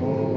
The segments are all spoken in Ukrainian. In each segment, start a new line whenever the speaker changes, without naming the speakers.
Божу,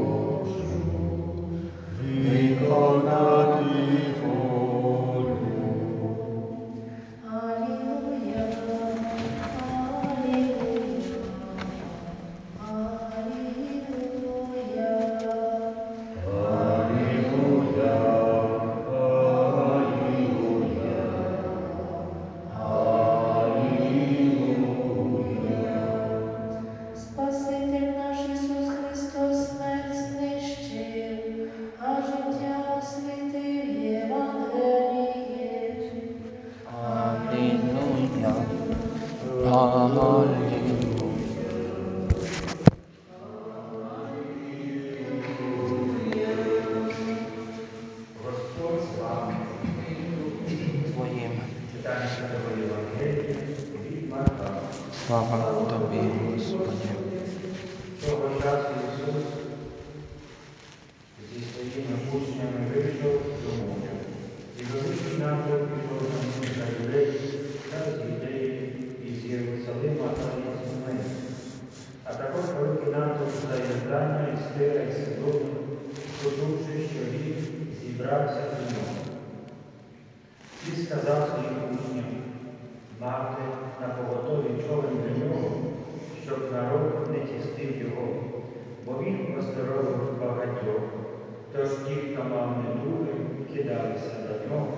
Тож ті, хто мав недуги, кидалися до нього,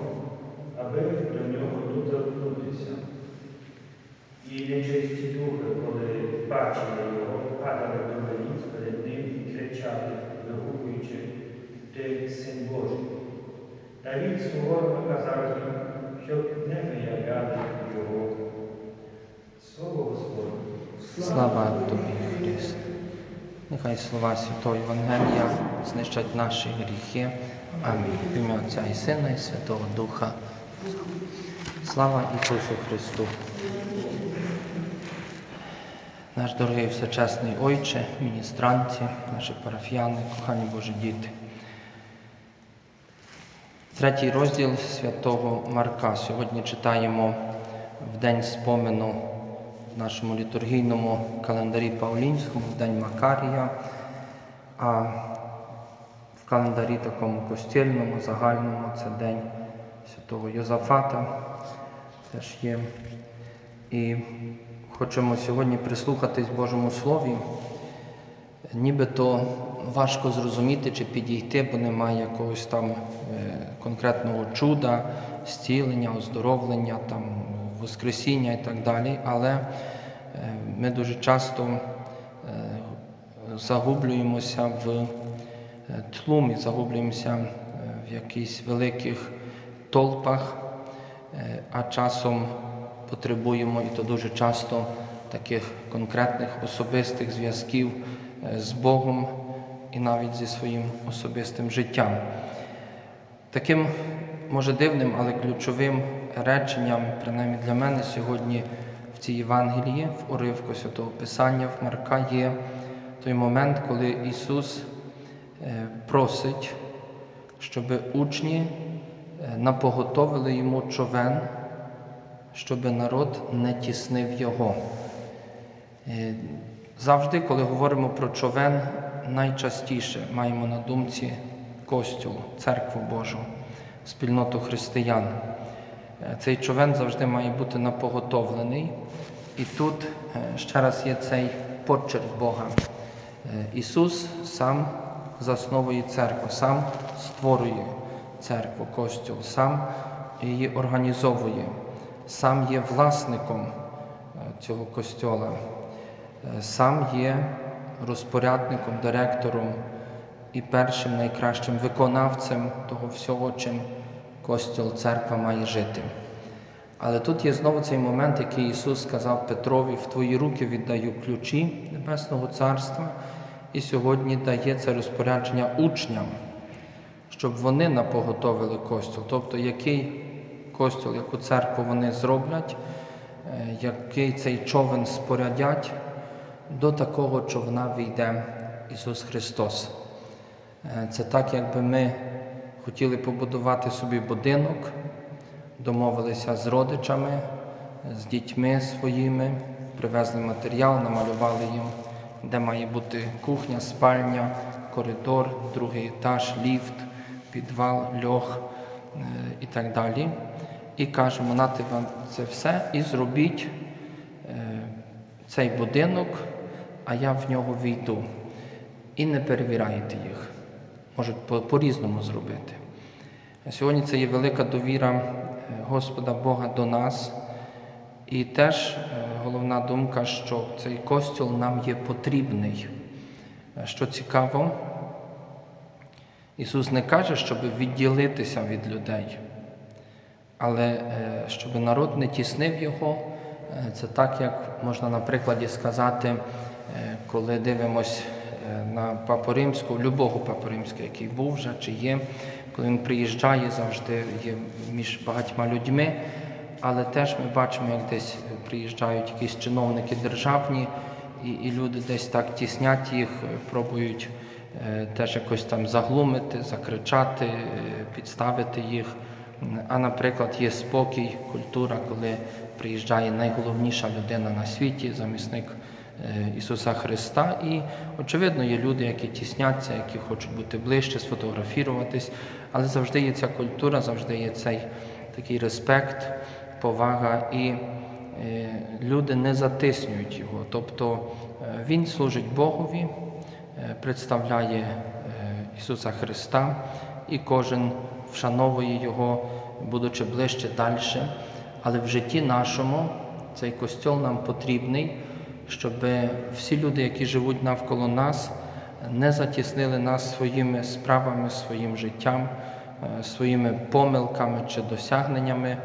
аби до нього доторкнутися. І нечисті духи, коли бачили його, падали до коліс перед ним і кричали, вигукуючи, Ти син Божий. Та він суворо наказав їм, щоб не виявляли його. Слово Господне.
Слава тобі, Христе. Нехай слова Святого Євангелія знищать наші гріхи. Амінь. В ім'я Отця і Сина, і Святого Духа. Слава Ісусу Христу. Наш дорогий всечесний Отче, міністранці, наші парафіяни, кохані Божі діти. Третій розділ святого Марка. Сьогодні читаємо в день спомину нашому літургійному календарі Паулінському, в день Макарія, а в календарі такому костільному, загальному це день святого Йозафата теж є. І хочемо сьогодні прислухатись Божому Слові. Нібито важко зрозуміти чи підійти, бо немає якогось там е, конкретного чуда, зцілення, оздоровлення, там, воскресіння і так далі. Але е, ми дуже часто е, загублюємося в е, тлумі, загублюємося в якихось великих толпах, а часом потребуємо, і то дуже часто, таких конкретних особистих зв'язків з Богом і навіть зі своїм особистим життям. Таким, може, дивним, але ключовим реченням, принаймні для мене сьогодні в цій Євангелії, в уривку Святого Писання, в Марка є той момент, коли Ісус е, просить, щоб учні е, напоготовили йому човен, щоб народ не тіснив його. Е, Завжди, коли говоримо про човен, найчастіше маємо на думці костюл, церкву Божу, спільноту християн. Е, Цей човен завжди має бути напоготовлений. І тут е, ще раз є цей почерк Бога. Е, Ісус сам засновує церкву, сам створює церкву, костюл, сам її організовує, сам є власником цього костьола, сам є розпорядником, директором і першим найкращим виконавцем того всього, чим костьол, церква має жити. Але тут є знову цей момент, який Ісус сказав Петрові: в твої руки віддаю ключі Небесного Царства, і сьогодні дає це розпорядження учням, щоб вони напоготовили костюл. Тобто, який костюл, яку церкву вони зроблять, е, який цей човен спорядять, до такого човна війде Ісус Христос. Е, Це так, якби ми хотіли побудувати собі будинок, домовилися з родичами, з дітьми своїми, привезли матеріал, намалювали їм де має бути кухня, спальня, коридор, другий етаж, ліфт, підвал, льох е, і так далі. І кажемо, нате вам це все і зробіть е, цей будинок, а я в нього війду. І не перевіряєте їх. Можуть по- по-різному зробити. Сьогодні це є велика довіра е, Господа Бога до нас. І теж е, головна думка, що цей костюл нам є потрібний. Е, Що цікаво, Ісус не каже, щоб відділитися від людей, але щоб народ не тіснив його. Це так, як можна на прикладі сказати, коли дивимось на Папу Римського, любого Папу Римського, який був вже чи є, коли він приїжджає, завжди є між багатьма людьми. Але теж ми бачимо, як десь приїжджають якісь чиновники державні, і, і люди десь так тіснять їх, пробують е, теж якось там заглумити, закричати, е, підставити їх. А, наприклад, є спокій, культура, коли приїжджає найголовніша людина на світі, замісник Ісуса Христа. І, очевидно, є люди, які тісняться, які хочуть бути ближче, сфотографіруватись, але завжди є ця культура, завжди є цей такий респект, повага, і е, люди не затиснюють його. Тобто е, Він служить Богові, е, представляє е, Ісуса Христа, і кожен вшановує Його, будучи ближче далі. Але в житті нашому цей костьол нам потрібний, щоб всі люди, які живуть навколо нас, не затіснили нас своїми справами, своїм життям, е, своїми помилками чи досягненнями,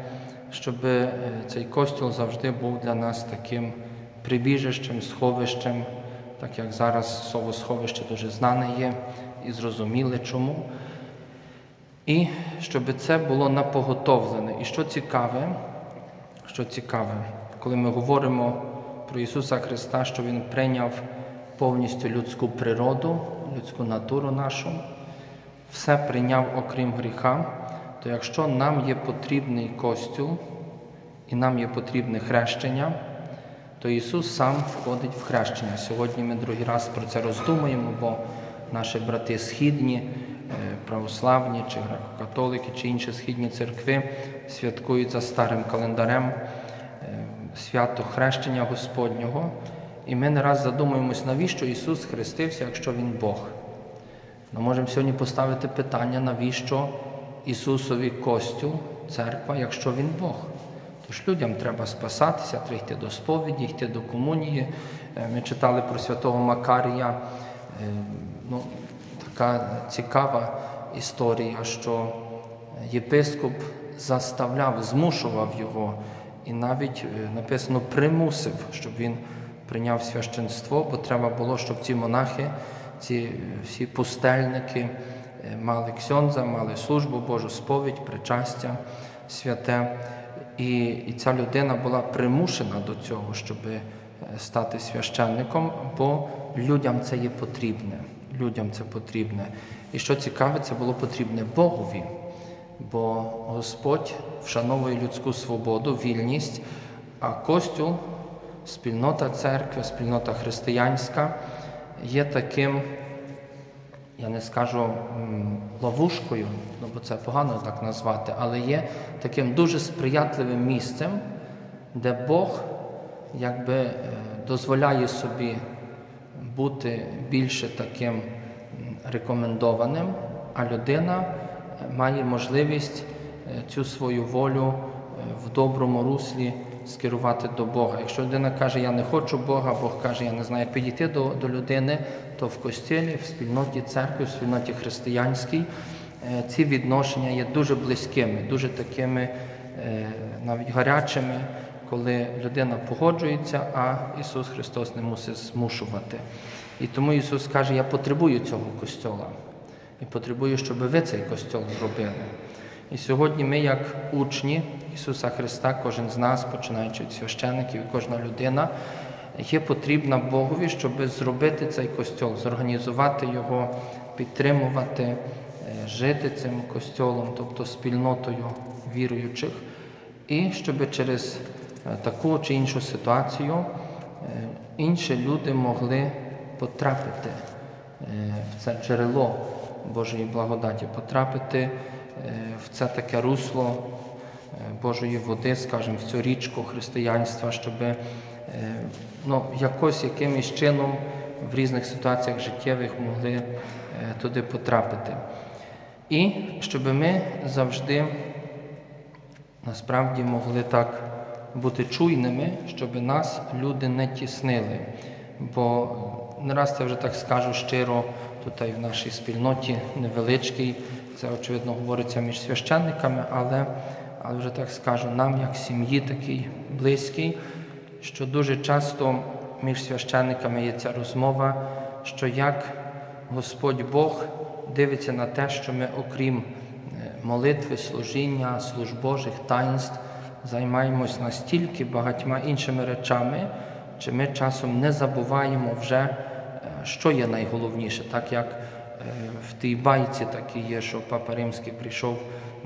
щоб е, цей костюл завжди був для нас таким прибіжищем, сховищем, так як зараз слово сховище дуже знане є і зрозуміле чому. І щоб це було напоготовлене. І що цікаве, що цікаве, коли ми говоримо про Ісуса Христа, що Він прийняв повністю людську природу, людську натуру нашу, все прийняв окрім гріха, то якщо нам є потрібний костюл і нам є потрібне хрещення, то Ісус сам входить в хрещення. Сьогодні ми другий раз про це роздумуємо, бо наші брати східні, е, православні чи греко-католики, чи інші східні церкви святкують за старим календарем свято хрещення Господнього. І ми не раз задумуємось, навіщо Ісус хрестився, якщо Він Бог. Ми можемо сьогодні поставити питання, навіщо Ісусові костюл, церква, якщо Він Бог. Тож людям треба спасатися, треба йти до сповіді, йти до комунії. Е, Ми читали про святого Макарія. Е, Ну, така цікава історія, що єпископ заставляв, змушував його і навіть е, написано примусив, щоб він прийняв священство, бо треба було, щоб ці монахи, ці е, всі пустельники е, мали ксьонза, мали службу Божу, сповідь, причастя святе. І, і ця людина була примушена до цього, щоб стати священником, бо людям це є потрібне. Людям це потрібне. І що цікаве, це було потрібне Богові, бо Господь вшановує людську свободу, вільність, а костюл, спільнота церкви, спільнота християнська є таким, я не скажу ловушкою, ну бо це погано так назвати, але є таким дуже сприятливим місцем, де Бог якби е, дозволяє собі бути більше таким рекомендованим, а людина має можливість е, цю свою волю е, в доброму руслі скерувати до Бога. Якщо людина каже, я не хочу Бога, Бог каже, я не знаю, як підійти до, до людини, то в костілі, в спільноті церкви, в спільноті християнській е, ці відношення є дуже близькими, дуже такими навіть гарячими, коли людина погоджується, а Ісус Христос не мусить змушувати. І тому Ісус каже, я потребую цього костьола. І потребую, щоб ви цей костьол зробили. І сьогодні ми, як учні Ісуса Христа, кожен з нас, починаючи від священиків, кожна людина, є потрібна Богові, щоб зробити цей костьол, зорганізувати його, підтримувати, е, жити цим костьолом, тобто спільнотою віруючих, і щоб через е, таку чи іншу ситуацію е, інші люди могли потрапити в це джерело Божої благодаті, потрапити е, в це таке русло е, Божої води, скажімо, в цю річку християнства, щоб ну, якось якимось чином в різних ситуаціях життєвих могли е, туди потрапити. І щоб ми завжди насправді могли так бути чуйними, щоб нас люди не тіснили. Бо не раз це вже так скажу щиро, тут і в нашій спільноті невеличкій, це очевидно говориться між священниками, але, але вже так скажу, нам, як сім'ї, такий близький, що дуже часто між священниками є ця розмова, що як Господь Бог дивиться на те, що ми, окрім молитви, служіння, служб Божих, таїнств, займаємось настільки багатьма іншими речами, чи ми часом не забуваємо вже, що є найголовніше, так як е, в тій байці так є, що Папа Римський прийшов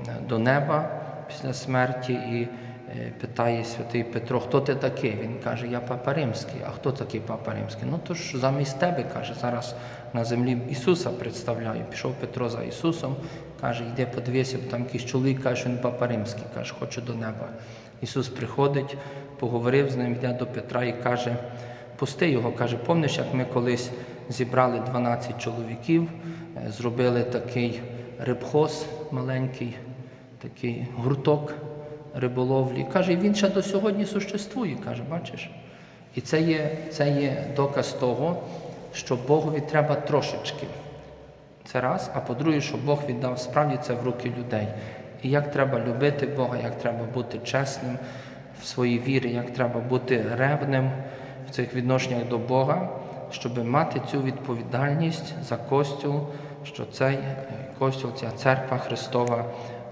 е, до неба після смерті і е, питає святий Петро, хто ти такий? Він каже, я Папа Римський. А хто такий Папа Римський? Ну то ж замість тебе каже, зараз на землі Ісуса представляю. Пішов Петро за Ісусом, каже, йди подивися, бо там якийсь чоловік каже, він Папа Римський, каже, хоче до неба. Ісус приходить, поговорив з ним, йде до Петра і каже, пусти його, каже, помниш, як ми колись зібрали 12 чоловіків, е, зробили такий рибхоз маленький, такий гурток риболовлі. Каже, він ще до сьогодні существує, каже, бачиш? І це є, це є доказ того, що Богові треба трошечки. Це раз, а по-друге, що Бог віддав справді це в руки людей. І як треба любити Бога, як треба бути чесним в своїй вірі, як треба бути ревним в цих відношеннях до Бога, щоб мати цю відповідальність за костюл, що цей е, костюл, ця церква Христова,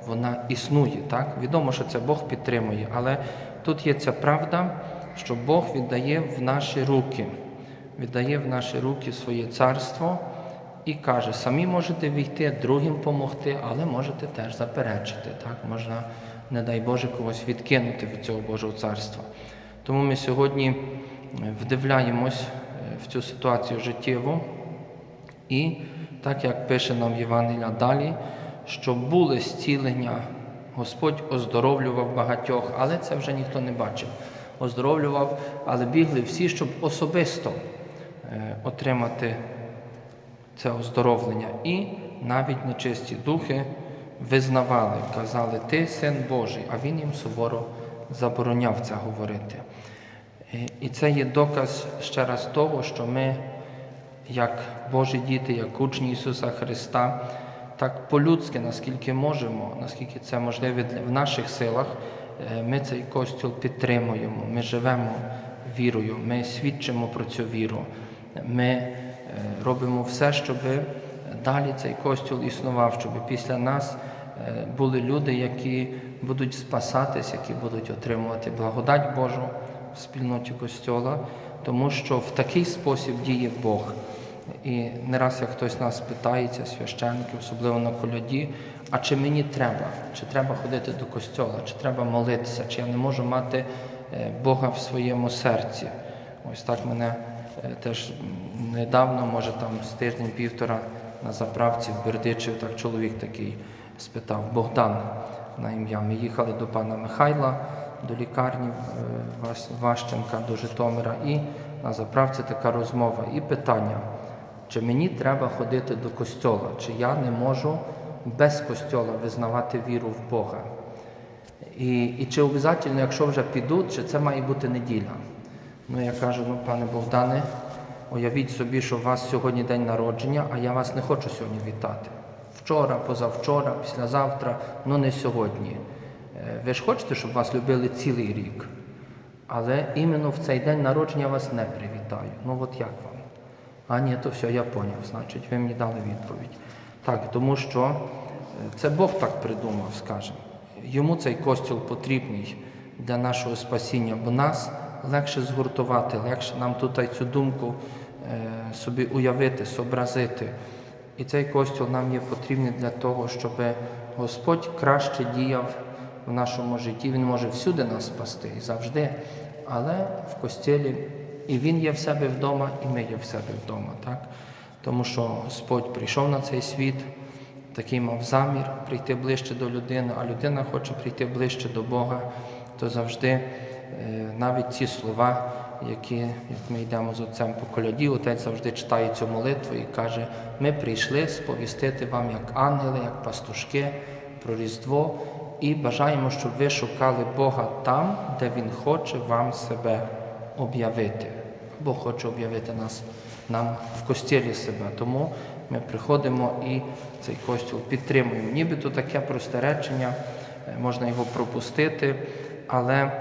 вона існує. Так? Відомо, що це Бог підтримує, але тут є ця правда, що Бог віддає в наші руки, віддає в наші руки своє царство. І каже, самі можете війти, другим допомогти, але можете теж заперечити. Так? Можна, не дай Боже, когось відкинути від цього Божого царства. Тому ми сьогодні вдивляємось в цю ситуацію життєву. І так як пише нам Євангелія далі, що були зцілення, Господь оздоровлював багатьох, але це вже ніхто не бачив. Оздоровлював, але бігли всі, щоб особисто е, отримати це оздоровлення. І навіть нечисті духи визнавали, казали, ти син Божий, а він їм суворо забороняв це говорити. І це є доказ ще раз того, що ми, як Божі діти, як учні Ісуса Христа, так по-людськи, наскільки можемо, наскільки це можливо в наших силах, ми цей костюл підтримуємо, ми живемо вірою, ми свідчимо про цю віру. Ми робимо все, щоб далі цей костюл існував, щоб після нас були люди, які будуть спасатись, які будуть отримувати благодать Божу в спільноті костьола, тому що в такий спосіб діє Бог. І не раз як хтось нас питається, священники, особливо на коляді, а чи мені треба, чи треба ходити до костьола, чи треба молитися, чи я не можу мати Бога в своєму серці. Ось так мене теж недавно, може там з тиждень-півтора на заправці в Бердичів, так чоловік такий спитав, Богдан на ім'я. Ми їхали до пана Михайла, до лікарні Ващенка, до Житомира, і на заправці така розмова і питання, чи мені треба ходити до костьола, чи я не можу без костьола визнавати віру в Бога. І і чи обов'язково, якщо вже підуть, чи це має бути неділя? Ну, я кажу, ну, пане Богдане, уявіть собі, що у вас сьогодні день народження, а я вас не хочу сьогодні вітати. Вчора, позавчора, післязавтра, ну не сьогодні. Ви ж хочете, щоб вас любили цілий рік, але іменно в цей день народження вас не привітаю. Ну от як вам? А ні, то все, я поняв, значить, ви мені дали відповідь. Так, тому що це Бог так придумав, скажімо. Йому цей костюл потрібний для нашого спасіння, бо нас легше згуртувати, легше нам тут цю думку е, собі уявити, зобразити. І цей костюл нам є потрібний для того, щоб Господь краще діяв в нашому житті. Він може всюди нас спасти завжди, але в костілі і Він є в себе вдома, і ми є в себе вдома. Так? Тому що Господь прийшов на цей світ, такий мав замір прийти ближче до людини, а людина хоче прийти ближче до Бога, то завжди е, навіть ці слова, які, як ми йдемо з отцем по коляді, отець завжди читає цю молитву і каже: ми прийшли сповістити вам як ангели, як пастушки про Різдво, і бажаємо, щоб ви шукали Бога там, де Він хоче вам себе об'явити. Бог хоче об'явити нас нам в костілі себе. Тому ми приходимо і цей костіл підтримуємо. Нібито таке просте речення, е, можна його пропустити, але е,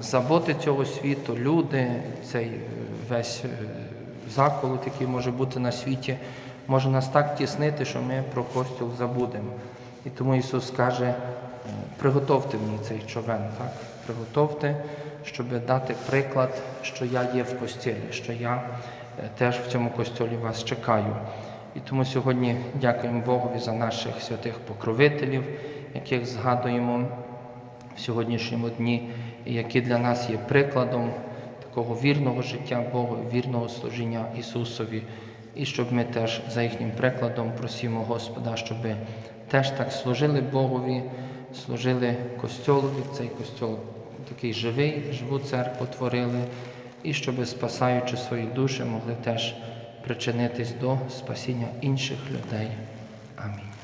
заботи цього світу, люди, цей е, весь заколот, який може бути на світі, може нас так тіснити, що ми про костіл забудемо. І тому Ісус каже, приготовте мені цей човен, так? приготовте, щоб дати приклад, що я є в костілі, що я е, теж в цьому костілі вас чекаю. І тому сьогодні дякуємо Богові за наших святих покровителів, яких згадуємо в сьогоднішньому дні, і які для нас є прикладом такого вірного життя Богу, вірного служіння Ісусові, і щоб ми теж за їхнім прикладом просимо Господа, щоб теж так служили Богові, служили Костьолові, цей костьол такий живий, живу церкву творили, і щоб, спасаючи свої душі, могли теж причинитись до спасіння інших людей. Амінь.